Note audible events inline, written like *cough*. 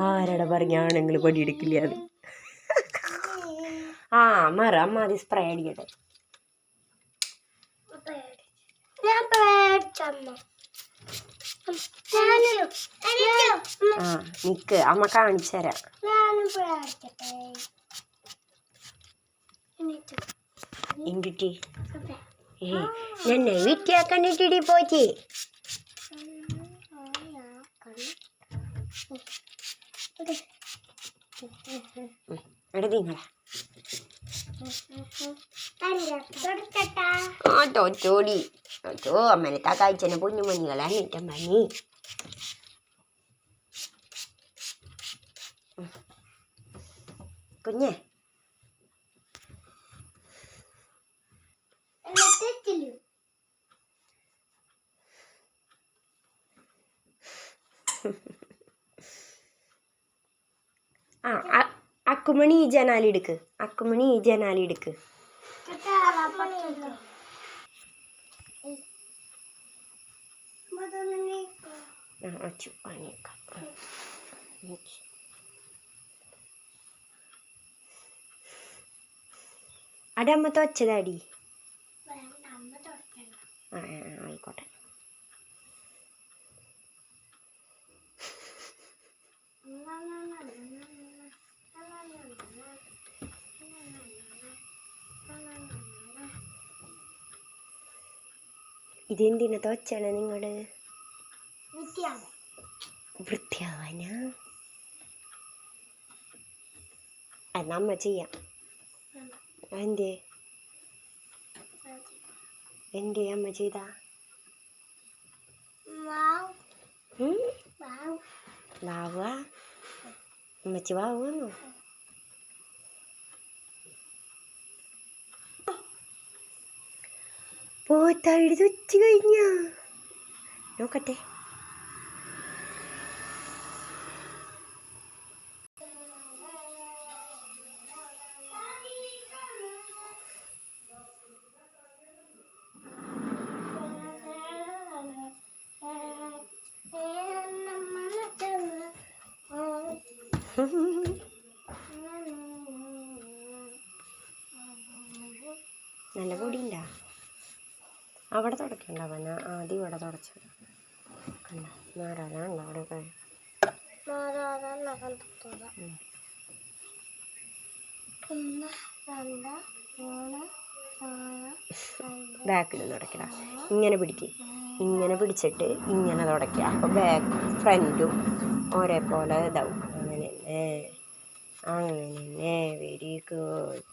ആരടെ പറഞ്ഞാണെങ്കിൽ പണിയെടുക്കില്ല അത്? ആ മറ അമ്മ അത് സ്പ്രേ അടിക്കട്ടെ. ആ നിക്ക് അമ്മ കാണിച്ചു തരാം. ഞാനും പേടിക്കട്ടെ വീട്ടിയാക്കാൻ ഇട്ടിടി എന്നെ പോച്ചി തോറ്റോടി തോറ്റോ അമ്മനത്തെ കാഴ്ചനെ പൊന്നുമണികളാ നീറ്റം പണി കുഞ്ഞേ ആ അക്കുമണി ഈ ജനാലി എടുക്ക്. അക്കുമണി ഈ ജനാലി എടുക്ക്. ആ അച്ചു പണിയേക്കാം അടെ അമ്മ തൊച്ചതാടി ആ ആ, ആ, ആയിക്കോട്ടെ ഇതെന്തിനാ തൊച്ചാണ് നിങ്ങൾ? വൃത്തിയാവാന? എന്നാ അമ്മ ചെയ്യാം. എന്തേ എന്തേ അമ്മ ചെയ്താ? ഉം? അമ്മച്ചി വാവുന്നു? പോത്താഴി ഉച്ച കഴിഞ്ഞ? നോക്കട്ടെ. *laughs* നല്ല പൊടിയുണ്ടാ? അവിടെ തുടക്കണ്ടാവന ആദ്യം ഇവിടെ തുടച്ചത് കണ്ട? അവിടെ ബാക്കിലൊന്നും തുടക്കണ ബാക്കിൽ ഇങ്ങനെ പിടിക്ക്. ഇങ്ങനെ പിടിച്ചിട്ട് ഇങ്ങനെ തുടക്കുക അപ്പോൾ ബാക്ക് ഫ്രണ്ടും ഒരേപോലെ ഇതാവും. അങ്ങനെ. തന്നെ അങ്ങനെ. തന്നെ വെരി ഗുഡ്